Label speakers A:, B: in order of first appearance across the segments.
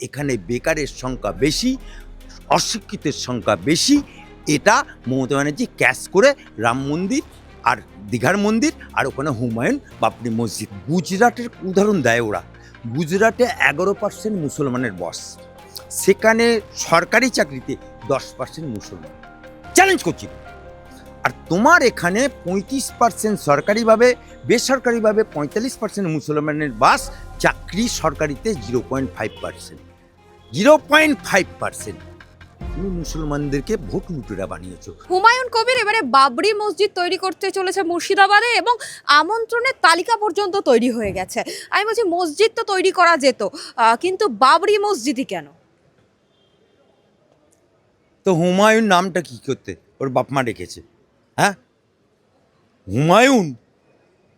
A: এখানে বেকারের সংখ্যা বেশি, অশিক্ষিতের সংখ্যা বেশি। এটা মমতা ব্যানার্জি ক্যাশ করে রাম মন্দির আর দীঘার মন্দির আর ওখানে হুমায়ুন বাপরি মসজিদ। গুজরাটের উদাহরণ দেয় ওরা। গুজরাটে এগারো পার্সেন্ট মুসলমানের বস। সেখানে সরকারি চাকরিতে দশ পার্সেন্ট মুসলমান। চ্যালেঞ্জ করছি। আর তোমার এখানে পঁয়ত্রিশ পার্সেন্ট সরকারিভাবে, বেসরকারিভাবে পঁয়তাল্লিশ পার্সেন্ট মুসলমানের বাস, চাকরি সরকারিতে zero point five percent zero point five percent. তুমি মুসলমানদেরকে ভোট লুটেরা বানিয়েছো।
B: হুমায়ুন কবির এবারে বাবরি মসজিদ তৈরি করতে চলেছে মুর্শিদাবাদে এবং আমন্ত্রণের তালিকা পর্যন্ত তৈরি হয়ে গেছে। আমি বলছি মসজিদ তো তৈরি করা যেত কিন্তু বাবরি মসজিদই কেন?
A: তো হুমায়ুন নামটা কি করতে? ওর বাপ মা রেখেছে হ্যাঁ? হুমায়ুন?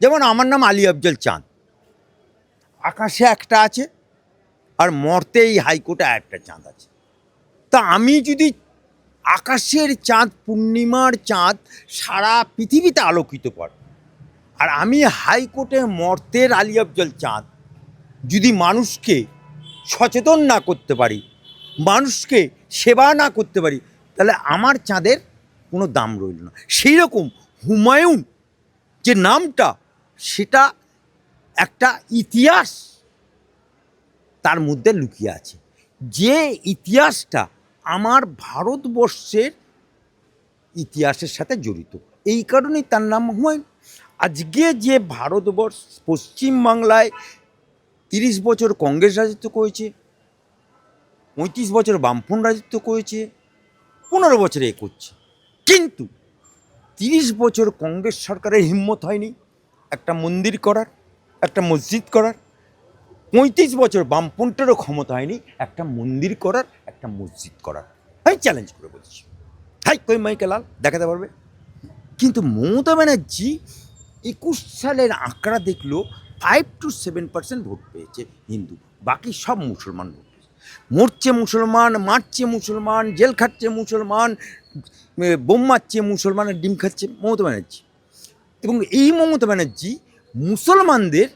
A: যেমন আমার নাম আলী আফজল চাঁদ। আকাশে একটা আছে আর মর্তে এই হাইকোর্টে একটা চাঁদ আছে। তা আমি যদি আকাশের চাঁদ, পূর্ণিমার চাঁদ সারা পৃথিবীতে আলোকিত কর, আর আমি হাইকোর্টে মর্তের আলী আফজল চাঁদ যদি মানুষকে সচেতন না করতে পারি, মানুষকে সেবা না করতে পারি, তাহলে আমার চাঁদের কোনো দাম রইল না। সেই রকম হুমায়ুন যে নামটা, সেটা একটা ইতিহাস তার মধ্যে লুকিয়ে আছে। যে ইতিহাসটা আমার ভারতবর্ষের ইতিহাসের সাথে জড়িত, এই কারণেই তার নাম হুমায়ুন। আজকে যে ভারতবর্ষ পশ্চিমবাংলায় তিরিশ বছর কংগ্রেস রাজত্ব করেছে, পঁয়ত্রিশ বছর বামফ্রন্ট রাজত্ব করেছে, পনেরো বছরে এ করছে। কিন্তু তিরিশ বছর কংগ্রেস সরকারের হিম্মত হয়নি। একটা মন্দির করার, একটা মসজিদ করার পঁয়ত্রিশ বছর বামফ্রন্টেরও ক্ষমতা হয়নি, একটা মন্দির করার, একটা মসজিদ করার। আমি চ্যালেঞ্জ করে বলছি। হাই কই মাইকে লাল, দেখাতে পারবে? কিন্তু মমতা ব্যানার্জি একুশ সালের আঁকড়া দেখল five two seven percent vote পেয়েছে হিন্দু। বাকি সব মুসলমান ভোট পেয়েছে। মরছে মুসলমান, মারছে মুসলমান, জেল খাচ্ছে মুসলমান বোম মারছে মুসলমান আর ডিম খাচ্ছে মমতা ব্যানার্জি। এবং এই মমতা ব্যানার্জি মুসলমানদের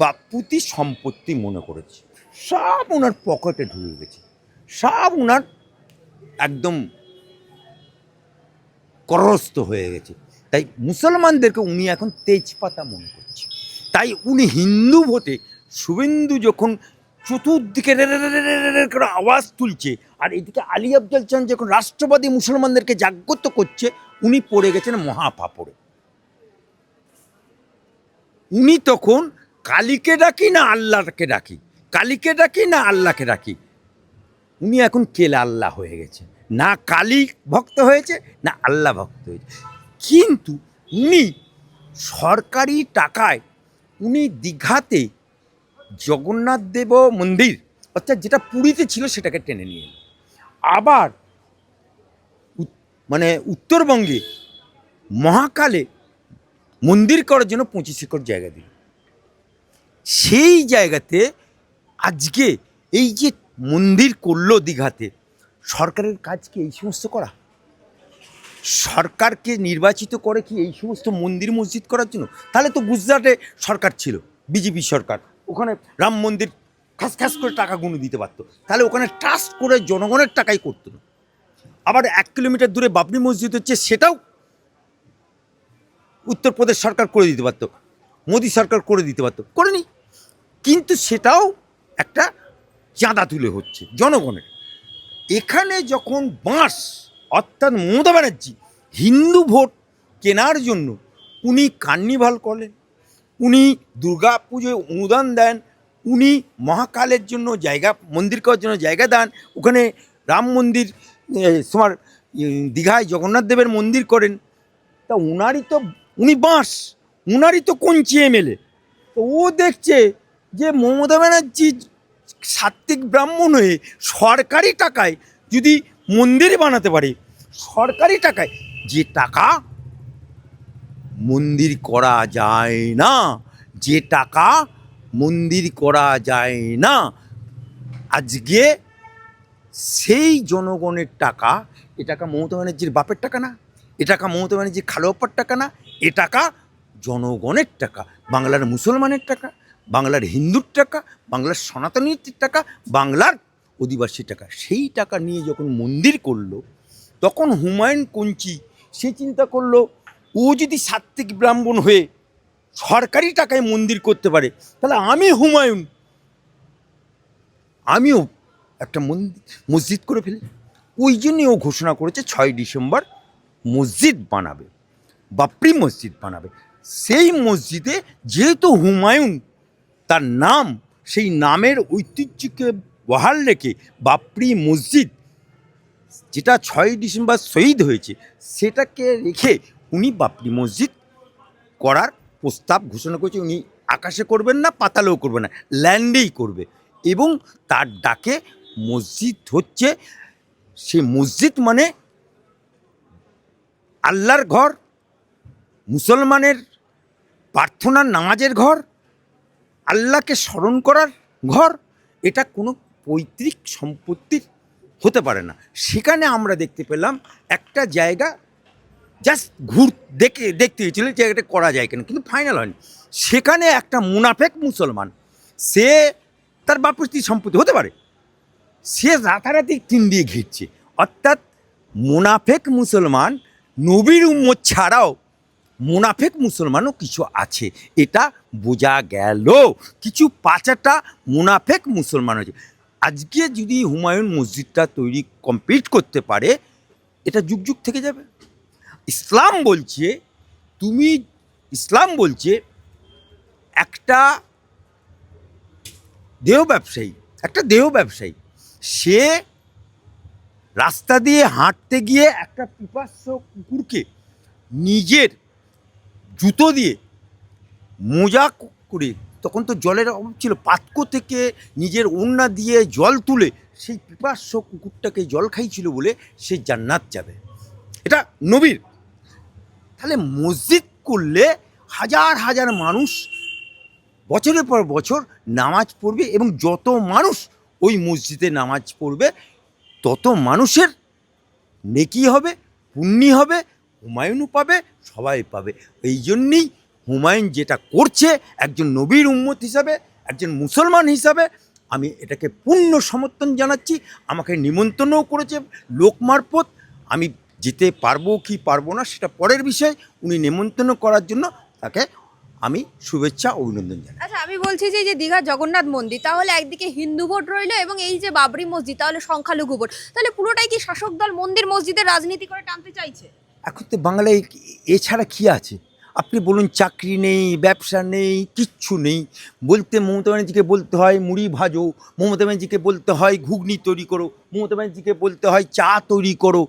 A: বাপুতি সম্পত্তি মনে করেছে। সব ওনার পকেটে ঢুকে গেছে। সব ওনার একদম করস্ত হয়ে গেছে। তাই মুসলমানদেরকে উনি এখন তেজপাতা মনে করছে। তাই উনি হিন্দু ভোটে শুভেন্দু যখন চতুর্দিকে করে আওয়াজ তুলছে, আর এদিকে আলী আফজল চান যখন রাষ্ট্রবাদী মুসলমানদেরকে জাগ্রত করছে, উনি পড়ে গেছেন মহাপাপড়ে। উনি তখন কালীকে ডাকি না আল্লাহকে ডাকি? কালীকে ডাকি না আল্লাহকে ডাকি? উনি এখন কেলা আল্লাহ হয়ে গেছে। না কালী ভক্ত হয়েছে, না আল্লাহ ভক্ত হয়েছে। কিন্তু উনি সরকারি টাকায় উনি দীঘাতে জগন্নাথ দেব মন্দির, অর্থাৎ যেটা পুরীতে ছিল সেটাকে টেনে নিয়ে আবার মানে উত্তরবঙ্গে মহাকালে মন্দির করার জন্য পঁচিশ একর জায়গা দিল। সেই জায়গাতে আজকে এই যে মন্দির করল দীঘাতে, সরকারের কাজ কি এই সমস্ত করা? সরকারকে নির্বাচিত করে কি এই সমস্ত মন্দির মসজিদ করার জন্য? তাহলে তো গুজরাটে সরকার ছিল, বিজেপি সরকার। ওখানে রাম মন্দির খাস খাস করে টাকা গুনে দিতে পারতো। তাহলে ওখানে ট্রাস্ট করে জনগণের টাকাই করতো না। আবার এক কিলোমিটার দূরে বাবরি মসজিদ হচ্ছে, সেটাও উত্তরপ্রদেশ সরকার করে দিতে পারতো, মোদী সরকার করে দিতে পারতো। করেনি। কিন্তু সেটাও একটা চাঁদা তুলে হচ্ছে জনগণের। এখানে যখন বাঁশ, অর্থাৎ মমতা ব্যানার্জি হিন্দু ভোট কেনার জন্য উনি কার্নিভাল করেন উনি দুর্গা পুজোয় অনুদান দেন, উনি মহাকালের জন্য জায়গা, মন্দির করার জন্য জায়গা দেন, ওখানে রাম মন্দির তোমার দীঘায় জগন্নাথ দেবের মন্দির করেন, তা উনারই তো, উনি বাঁশ, উনারই তো কঞ্চি এমএলএ তো ও দেখছে যে মমতা ব্যানার্জি সাত্বিক ব্রাহ্মণ হয়ে সরকারি টাকায় যদি মন্দির বানাতে পারে, সরকারি টাকায় যে টাকা মন্দির করা যায় না, যে টাকা মন্দির করা যায় না, আজকে সেই জনগণের টাকা, এ টাকা মমতা ব্যানার্জির বাপের টাকা না, এ টাকা মমতা ব্যানার্জির খালোয়াপার টাকা না, এ টাকা জনগণের টাকা, বাংলার মুসলমানের টাকা। বাংলার হিন্দুর টাকা, বাংলার সনাতনীর টাকা, বাংলার অধিবাসী টাকা। সেই টাকা নিয়ে যখন মন্দির করল, তখন হুমায়ুন কঞ্চি সে চিন্তা করল, ও যদি সাত্ত্বিক ব্রাহ্মণ হয়ে সরকারি টাকায় মন্দির করতে পারে, তাহলে আমি হুমায়ুন, আমিও একটা মন্দির, মসজিদ করে ফেলি। ওই জন্যে ও ঘোষণা করেছে ছয় ডিসেম্বর মসজিদ বানাবে, বাপরি মসজিদ বানাবে। সেই মসজিদে যেহেতু হুমায়ুন তার নাম, সেই নামের ঐতিহ্যকে বহাল রেখে বাপরি মসজিদ, যেটা ছয় ডিসেম্বর শহীদ হয়েছে, সেটাকে রেখে উনি বাপরি মসজিদ করার প্রস্তাব ঘোষণা করেছে। উনি আকাশে করবেন না, পাতালেও করবেন না, ল্যান্ডেই করবে। এবং তার ডাকে মসজিদ হচ্ছে সে মসজিদ মানে আল্লাহর ঘর, মুসলমানের প্রার্থনার নামাজের ঘর আল্লাহকে স্মরণ করার ঘর, এটা কোনো পৈতৃক সম্পত্তির হতে পারে না। সেখানে আমরা দেখতে পেলাম একটা জায়গা জাস্ট ঘুর, দেখে, দেখতে গেছিল জায়গাটা করা যায় কেন, কিন্তু ফাইনাল হয়নি। সেখানে একটা মুনাফেক মুসলমান, সে তার বাপস্তি সম্পত্তি হতে পারে। সে রাতারাতি টিন দিয়ে ঘিরছে। অর্থাৎ মুনাফেক মুসলমান নবীর উম্মত ছাড়াও মুনাফেক মুসলমানও কিছু আছে। এটা বোঝা গেল। কিছু পাঁচাটা মুনাফেক মুসলমান আছে। আজকে যদি হুমায়ুন মসজিদটা তৈরি কমপ্লিট করতে পারে, এটা যুগ যুগ থেকে যাবে। ইসলাম বলছে, তুমি ইসলাম বলছে, একটা দেহ ব্যবসায়ী, একটা দেহ ব্যবসায়ী, সে রাস্তা দিয়ে হাঁটতে গিয়ে একটা পিপাস্য কুকুরকে নিজের জুতো দিয়ে মোজা করে তখন তো জলের অভাব ছিল। পাতকো থেকে নিজের ওড়না দিয়ে জল তুলে সেই পিপাস্য কুকুরটাকে জল খাইছিল বলে সে জান্নাত যাবে। এটা নবীর। তাহলে মসজিদ করলে হাজার হাজার মানুষ বছরের পর বছর নামাজ পড়বে এবং যত মানুষ ওই মসজিদে নামাজ পড়বে, তত মানুষের নেকি হবে, পুণ্যি হবে হুমায়ুনও পাবে, সবাই পাবে। এই জন্যেই হুমায়ুন যেটা করছে, একজন নবীর উম্মত হিসাবে, একজন মুসলমান হিসাবে, আমি এটাকে পূর্ণ সমর্থন জানাচ্ছি। আমাকে নিমন্ত্রণও করেছে লোক মারফত। আমি যেতে পারব কি পারব না, সেটা পরের বিষয়। উনি নিমন্ত্রণ করার জন্য তাকে আমি শুভেচ্ছা অভিনন্দন জানাই।
B: আচ্ছা আমি বলছি যে দীঘার জগন্নাথ মন্দির, তাহলে একদিকে হিন্দু ভোট রইল এবং এই যে বাবরি মসজিদ, তাহলে সংখ্যালঘু ভোট। তাহলে পুরোটাই কি শাসক দল মন্দির মসজিদের রাজনীতি করে টানতে চাইছে?
A: এখন তো বাংলায় এছাড়া কী আছে? আপনি বলুন চাকরি নেই, ব্যবসা নেই, কিচ্ছু নেই। বলতে মমতা ব্যানার্জিকে বলতে হয়, মুড়ি ভাজো। মমতা ব্যানার্জিকে বলতে হয়, ঘুগনি তৈরি করো। মমতা ব্যানার্জিকে বলতে হয়, চা তৈরি করো।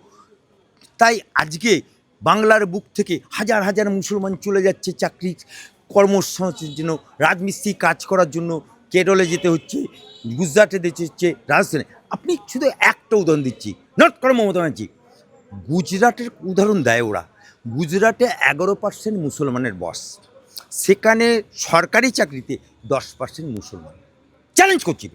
A: তাই আজকে বাংলার বুক থেকে হাজার হাজার মুসলমান চলে যাচ্ছে চাকরি কর্মসংস্থানের জন্য, রাজমিস্ত্রি কাজ করার জন্য। কেরলে যেতে হচ্ছে, গুজরাটে যেতে হচ্ছে, রাজস্থানে। আপনি শুধু একটা উদাহরণ দিচ্ছি। নট করো মমতা ব্যানার্জি গুজরাটের উদাহরণ দেয় ওরা। গুজরাটে এগারো পার্সেন্ট মুসলমানের বস। সেখানে সরকারি চাকরিতে দশ পার্সেন্ট মুসলমান। চ্যালেঞ্জ করছি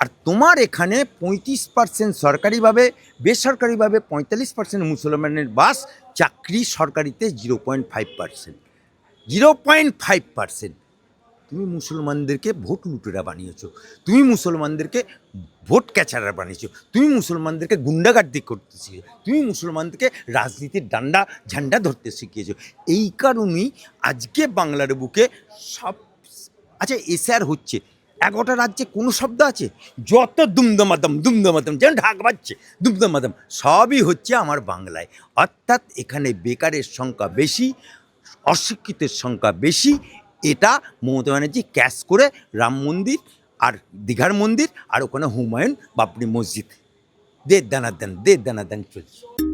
A: আর তোমার এখানে পঁয়ত্রিশ পার্সেন্ট সরকারিভাবে, বেসরকারিভাবে পঁয়তাল্লিশ পার্সেন্ট মুসলমানের বাস, চাকরি সরকারিতে zero point five percent zero point five percent তুমি মুসলমানদেরকে ভোট লুটেরা বানিয়েছো। তুমি মুসলমানদেরকে ভোট ক্যাচারা বানিয়েছো। তুমি মুসলমানদেরকে গুন্ডাগার্দি করতে শিখেছো তুমি মুসলমানদেরকে রাজনীতির ডান্ডা ঝান্ডা ধরতে শিখিয়েছো। এই কারণেই আজকে বাংলার বুকে সব আচ্ছা এসআর হচ্ছে। এগারোটা রাজ্যে কোনো শব্দ আছে? যত দুমদমাদম দুমদমাদম যেন ঢাক বাজছে, দুমদমাদম। সবই হচ্ছে আমার বাংলায়। অর্থাৎ এখানে বেকারের সংখ্যা বেশি, অশিক্ষিতের সংখ্যা বেশি এটা মমতা ব্যানার্জি ক্যাশ করে রাম মন্দির আর দীঘার মন্দির আর ওখানে হুমায়ুন বাপরি মসজিদ। দেড় দানা দেন দেড় দানা দেন চলছে।